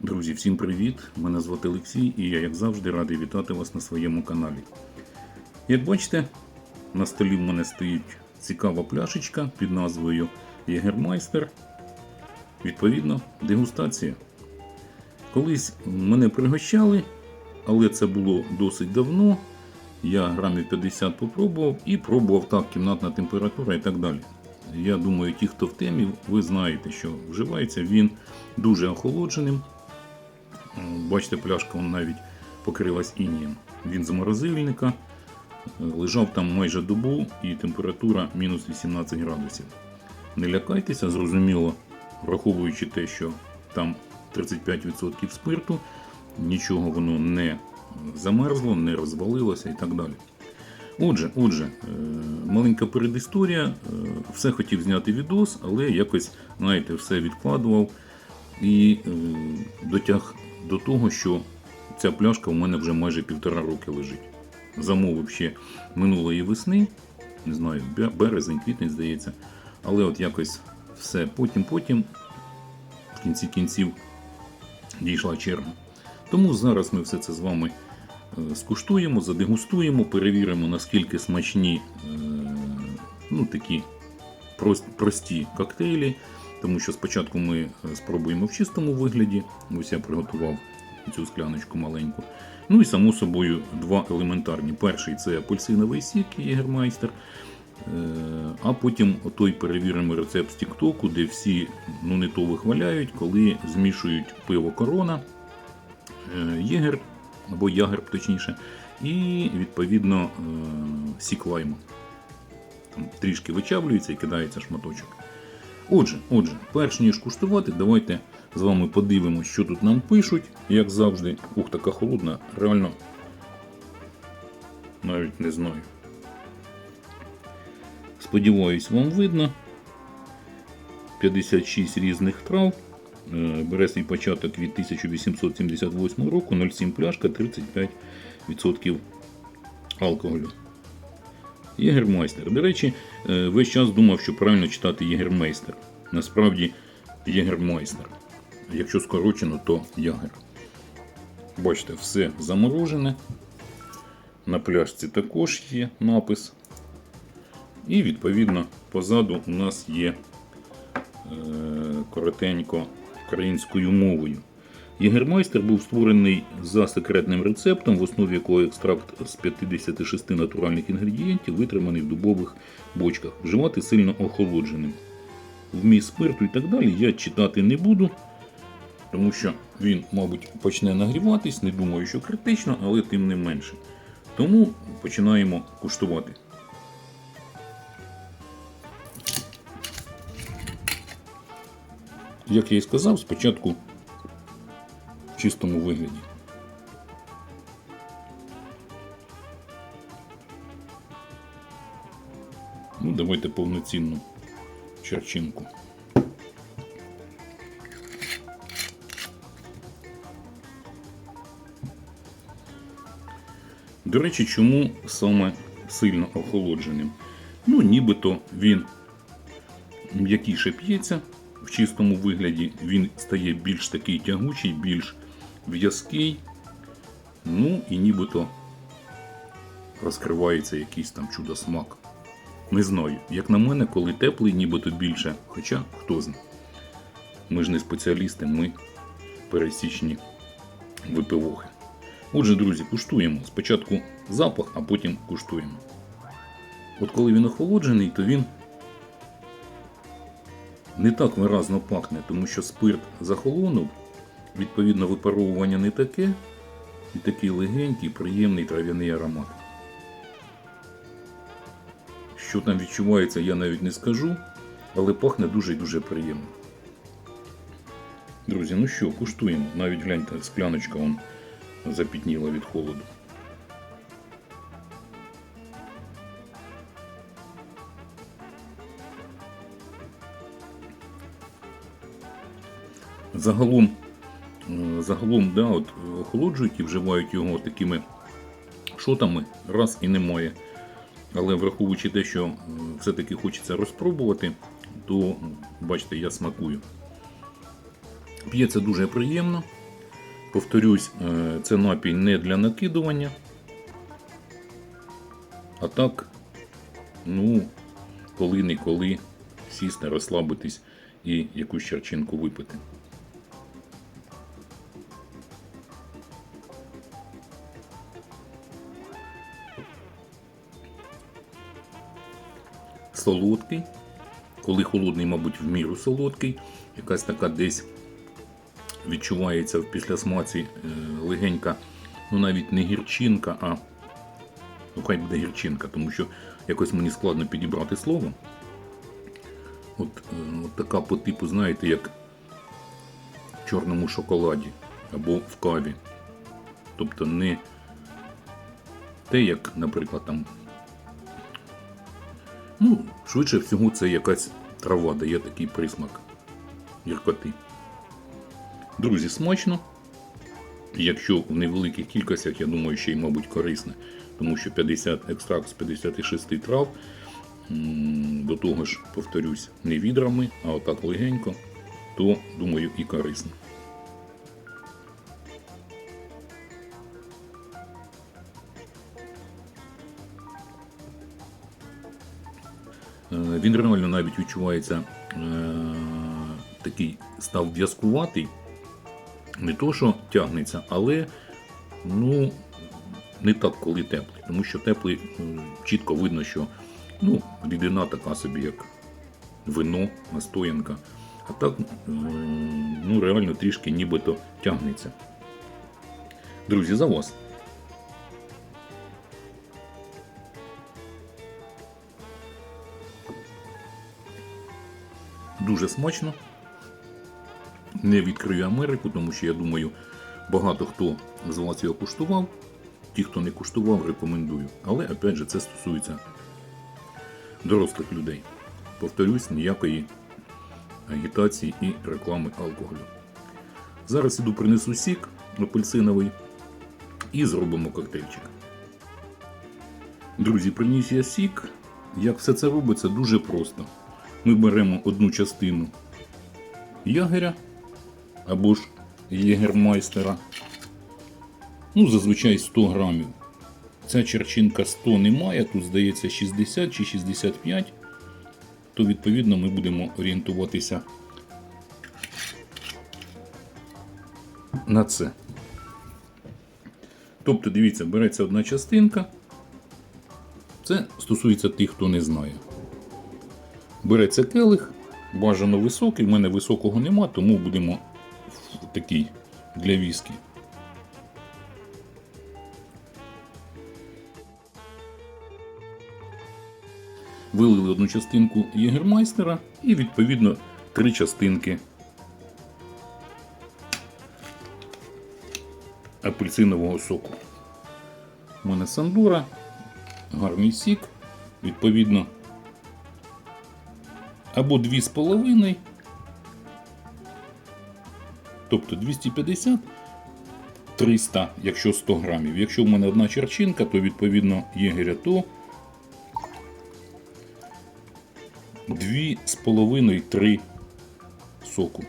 Друзі, всім привіт! Мене звати Олексій і я, як завжди, радий вітати вас на своєму каналі. Як бачите, на столі в мене стоїть цікава пляшечка під назвою Єгермайстер. Відповідно, дегустація. Колись мене пригощали, але це було досить давно. Я грамів 50 попробував і пробував так, кімнатна температура і так далі. Я думаю, ті, хто в темі, ви знаєте, що вживається він дуже охолодженим. Бачите, пляшка навіть покрилась інієм. Він з морозильника. Лежав там майже добу і температура мінус 18 градусів. Не лякайтеся, зрозуміло, враховуючи те, що там 35% спирту, нічого воно не замерзло, не розвалилося і так далі. Отже, отже, е, маленька передісторія. Е, Все хотів зняти відос, але якось, знаєте, все відкладував і е, дотяг до того, що ця пляшка у мене вже майже півтора роки лежить. Замовив ще минулої весни, не знаю, березень, квітень, здається. Але от якось все потім-потім, в кінці кінців, дійшла черга. Тому зараз ми все це з вами скуштуємо, задегустуємо, перевіримо, наскільки смачні е, ну, такі прості коктейлі. Тому що спочатку ми е, спробуємо в чистому вигляді. Ось я приготував цю скляночку маленьку. Ну і само собою два елементарні. Перший це апельсиновий сік Єгермайстер. Е, А потім той перевірений рецепт з Тіктоку, де всі ну не то вихваляють, коли змішують пиво корона, е, єгер або ягер, точніше, і відповідно е, сік лайма. Там трішки вичавлюється і кидається шматочок. Отже, отже, перш ніж куштувати, давайте з вами подивимося, що тут нам пишуть. Як завжди, ух, така холодна, реально навіть не знаю. Сподіваюсь, вам видно. 56 різних трав. Е, початок від 1878 року, 0,7 пляшка, 35% алкоголю. Єгермайстер. До речі, е, весь час думав, що правильно читати Єгермейстер. Насправді Єгермайстер. Якщо скорочено, то Ягер. Бачите, все заморожене. На пляшці також є напис. І відповідно позаду у нас є е, коротенько українською мовою. Єгермайстер був створений за секретним рецептом, в основі якого екстракт з 56 натуральних інгредієнтів витриманий в дубових бочках, вживати сильно охолодженим. Вміст спирту і так далі я читати не буду, тому що він, мабуть, почне нагріватись, не думаю, що критично, але тим не менше. Тому починаємо куштувати. Як я і сказав, спочатку в чистому вигляді. Ну, давайте повноцінну черчинку. До речі, чому саме сильно охолодженим? Ну, нібито він м'якіше п'ється в чистому вигляді, він стає більш такий тягучий, більш в'язкий. Ну і нібито розкривається якийсь там чудо-смак. Не знаю, як на мене, коли теплий, нібито більше. Хоча хто знає. Ми ж не спеціалісти, ми пересічні випивохи. Отже, друзі, куштуємо. Спочатку запах, а потім куштуємо. От коли він охолоджений, то він не так виразно пахне, тому що спирт захолонув, відповідно, випаровування не таке, і такий легенький, приємний трав'яний аромат. Що там відчувається, я навіть не скажу, але пахне дуже і дуже приємно. Друзі, ну що, куштуємо. Навіть гляньте, скляночка вон запітніла від холоду. Загалом, е, загалом да, от, охолоджують і вживають його такими шотами, раз і немає Але враховуючи те, що е, все-таки хочеться розпробувати, то бачите, я смакую. П'ється дуже приємно. Повторюсь, е, це напій не для накидування. А так, ну, коли-неколи сісти, розслабитись і якусь черчинку випити. Солодкий. Коли холодний, мабуть, в міру солодкий. Якась така десь відчувається в післясмаці е, легенька, ну навіть не гірчинка, а ну хай буде гірчинка, тому що якось мені складно підібрати слово. От, е, от така по типу, знаєте, як в чорному шоколаді або в каві. Тобто не те, як, наприклад, там. Ну, швидше всього, це якась трава дає такий присмак гіркоти. Друзі, смачно. Якщо в невеликих кількостях, я думаю, ще й, мабуть, корисне, тому що 50 екстракт з 56 трав, до того ж, повторюсь, не відрами, а отак легенько, то, думаю, і корисно. Він реально навіть відчувається е, такий став в'язкуватий. Не то, що тягнеться, але ну, не так, коли теплий. Тому що теплий чітко видно, що ну, рідина така собі, як вино, настоянка. А так ну, реально трішки нібито тягнеться. Друзі, за вас. Дуже смачно. Не відкрию Америку, тому що я думаю, багато хто з вас його куштував. Ті, хто не куштував, рекомендую. Але опять же, це стосується дорослих людей. Повторюсь, ніякої агітації і реклами алкоголю. Зараз іду принесу сік апельсиновий і зробимо коктейльчик. Друзі, приніс я сік. Як все це робиться, дуже просто. Ми беремо одну частину ягеря або ж єгермайстера. Ну, зазвичай 100 грамів. Ця черчинка 100 немає, тут здається 60 чи 65, то відповідно ми будемо орієнтуватися на це. Тобто, дивіться, береться одна частинка. Це стосується тих, хто не знає. Береться келих, бажано високий. У мене високого нема, тому будемо такий для віскі. Вилили одну частинку єгермайстера і відповідно три частинки апельсинового соку. У мене сандура, гарний сік, відповідно або 2,5, тобто 250, 300, якщо 100 грамів. Якщо в мене одна черчинка, то відповідно єгеря, то 2,5-3 соку.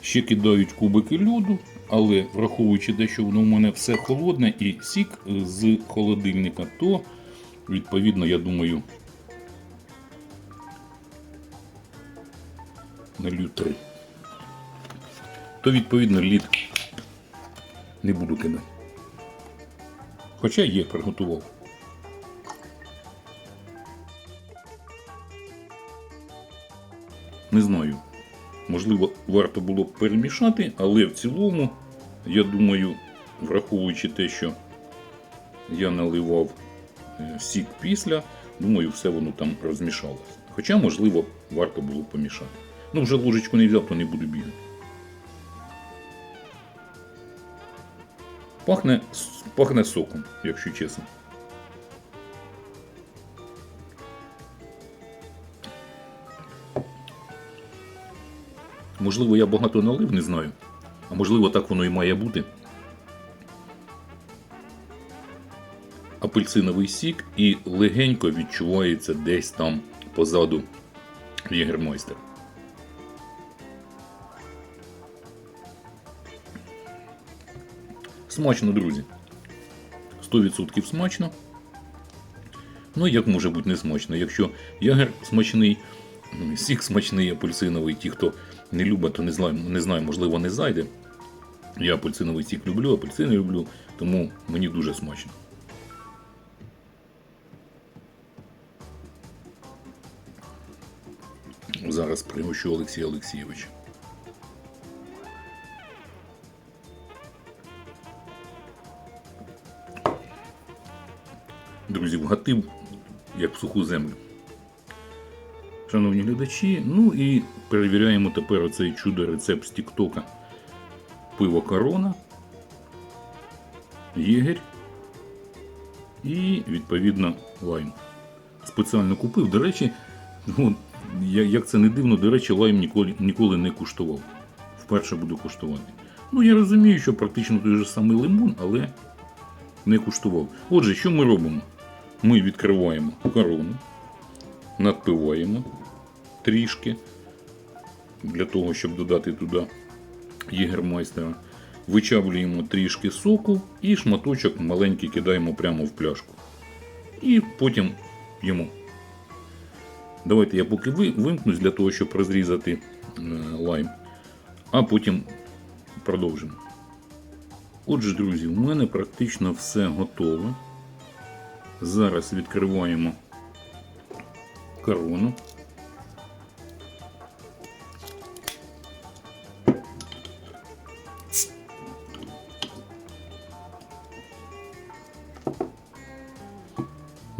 Ще кидають кубики льоду, але враховуючи те, що воно в мене все холодне і сік з холодильника, то відповідно, я думаю, налью 3. То відповідно лід не буду кидати. Хоча є, приготував. Не знаю. Можливо, варто було б перемішати, але в цілому, я думаю, враховуючи те, що я наливав сік після, думаю, все воно там розмішалося. Хоча, можливо, варто було помішати. Ну, вже ложечку не взяв, то не буду бігати. Пахне, пахне соком, якщо чесно. Можливо, я багато налив, не знаю. А можливо, так воно і має бути. Апельсиновий сік і легенько відчувається десь там позаду Єгермойстер. Смачно, друзі. 100% смачно. Ну, як може бути не смачно? Якщо ягер смачний, сік смачний, апельсиновий, ті, хто не любить, то не знаю, не знаю, можливо, не зайде. Я апельсиновий сік люблю, апельсини люблю, тому мені дуже смачно. Зараз пригощу Олексія Олексійовича. Друзі, вгатив як в суху землю. Шановні глядачі, ну і перевіряємо тепер оцей чудо рецепт з Тіктока. Пиво корона, єгерь і, відповідно, лайм. Спеціально купив. До речі, я- як це не дивно, до речі, лайм ніколи, ніколи не куштував. Вперше буду куштувати. Ну, я розумію, що практично той же самий лимон, але не куштував. Отже, що ми робимо? Ми відкриваємо корону, надпиваємо трішки для того, щоб додати туди єгермайстера. Вичавлюємо трішки соку і шматочок маленький кидаємо прямо в пляшку. І потім п'ємо. Давайте я поки вимкнусь для того, щоб розрізати е, лайм, а потім продовжимо. Отже, друзі, у мене практично все готове. Зараз відкриваємо корону.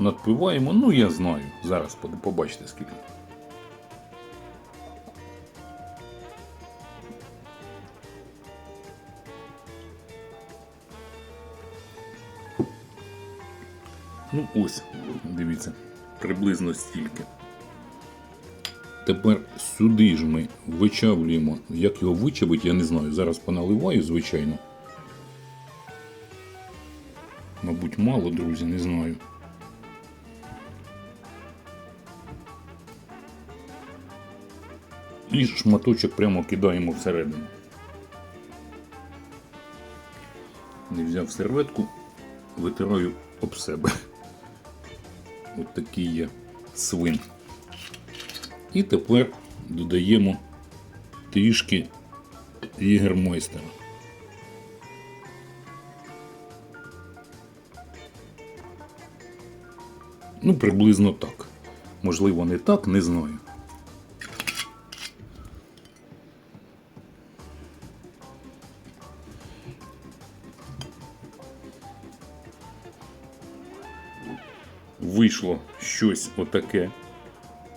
Надпиваємо, ну я знаю. Зараз побачите скільки. Ну ось, дивіться, приблизно стільки. Тепер сюди ж ми вичавлюємо. Як його вичавити, я не знаю. Зараз поналиваю, звичайно. Мабуть, мало, друзі, не знаю. І шматочок прямо кидаємо всередину. Не взяв серветку, витираю об себе. От такий є свин. І тепер додаємо трішки єгермойстера. Ну, приблизно так. Можливо, не так, не знаю. Вийшло щось отаке.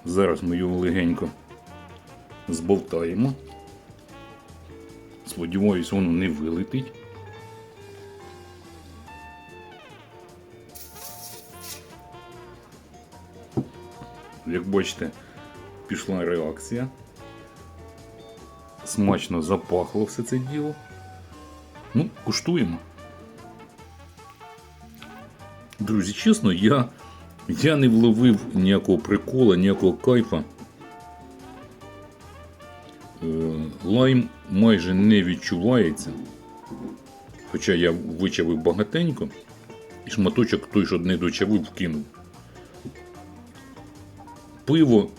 Зараз ми його легенько зболтаємо. Сподіваюсь, воно не вилетить. Як бачите, пішла реакція. Смачно запахло все це діло. Ну, куштуємо. Друзі, чесно, я, я не вловив ніякого прикола, ніякого кайфа. Е, Лайм майже не відчувається. Хоча я вичавив багатенько, і шматочок той, що не дочавив, вкинув. Пиво,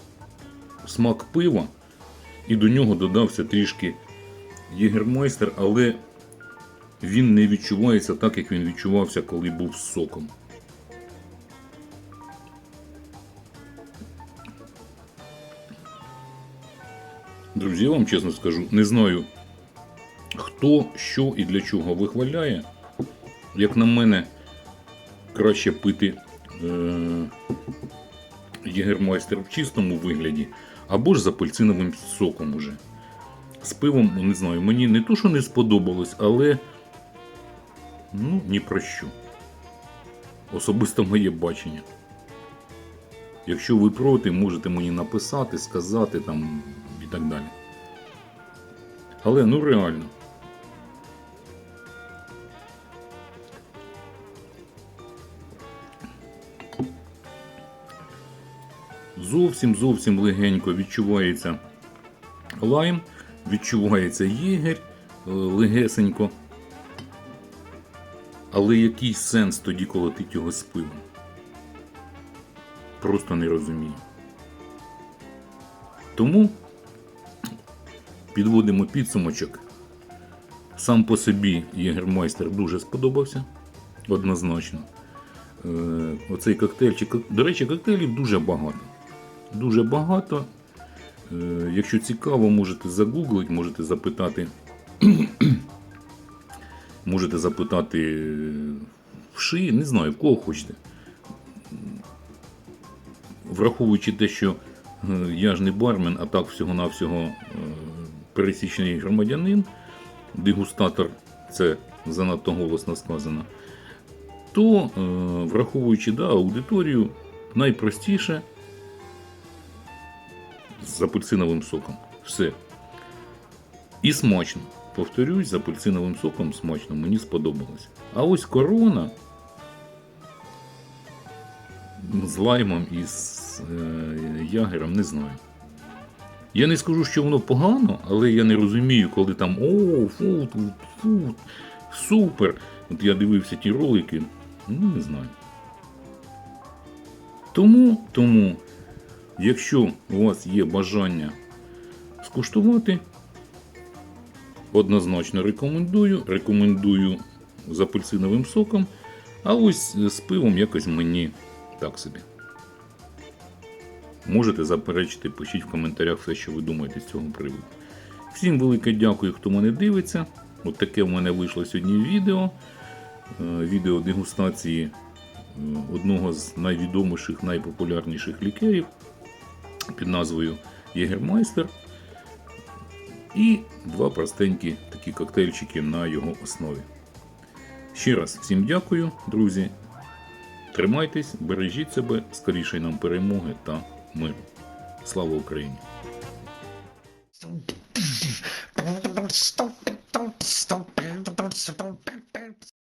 смак пива, і до нього додався трішки єгермайстер, але він не відчувається так, як він відчувався, коли був з соком. Друзі, я вам чесно скажу, не знаю, хто, що і для чого вихваляє. Як на мене, краще пити е- єгермайстер в чистому вигляді, або ж з апельсиновим соком уже. З пивом, ну, не знаю, мені не то, що не сподобалось, але ну, ні про що. Особисто моє бачення. Якщо ви проти, можете мені написати, сказати там так далі. Але ну реально. Зовсім зовсім легенько відчувається лайм, відчувається єгерь е, легесенько. Але який сенс тоді коли колотить його з? Просто не розумію. Тому підводимо підсумочок. Сам по собі Єгермайстер дуже сподобався. Однозначно. Е, оцей коктейльчик. До речі, коктейлів дуже багато. Дуже багато. Е, якщо цікаво, можете загуглити, можете запитати. можете запитати в шиї, не знаю, в кого хочете. Враховуючи те, що е, я ж не бармен, а так всього-навсього е, пересічний громадянин, дегустатор це занадто голосно сказано, то е, враховуючи да, аудиторію, найпростіше з апельсиновим соком. Все. І смачно. Повторюсь, з апельсиновим соком смачно, мені сподобалось. А ось корона з лаймом і з е, ягером не знаю. Я не скажу, що воно погано, але я не розумію, коли там о, фу, фу, супер. От я дивився ті ролики, ну не знаю. Тому, тому, якщо у вас є бажання скуштувати, однозначно рекомендую. Рекомендую з апельсиновим соком, а ось з пивом якось мені так собі. Можете заперечити, пишіть в коментарях все, що ви думаєте з цього приводу. Всім велике дякую, хто мене дивиться. От таке в мене вийшло сьогодні відео. Е, Відео дегустації е, одного з найвідоміших, найпопулярніших лікерів під назвою Єгермайстер. І два простенькі такі коктейльчики на його основі. Ще раз всім дякую, друзі. Тримайтесь, бережіть себе, скоріше нам перемоги та миру. Слава Україні! Stop, stop, stop, stop, stop.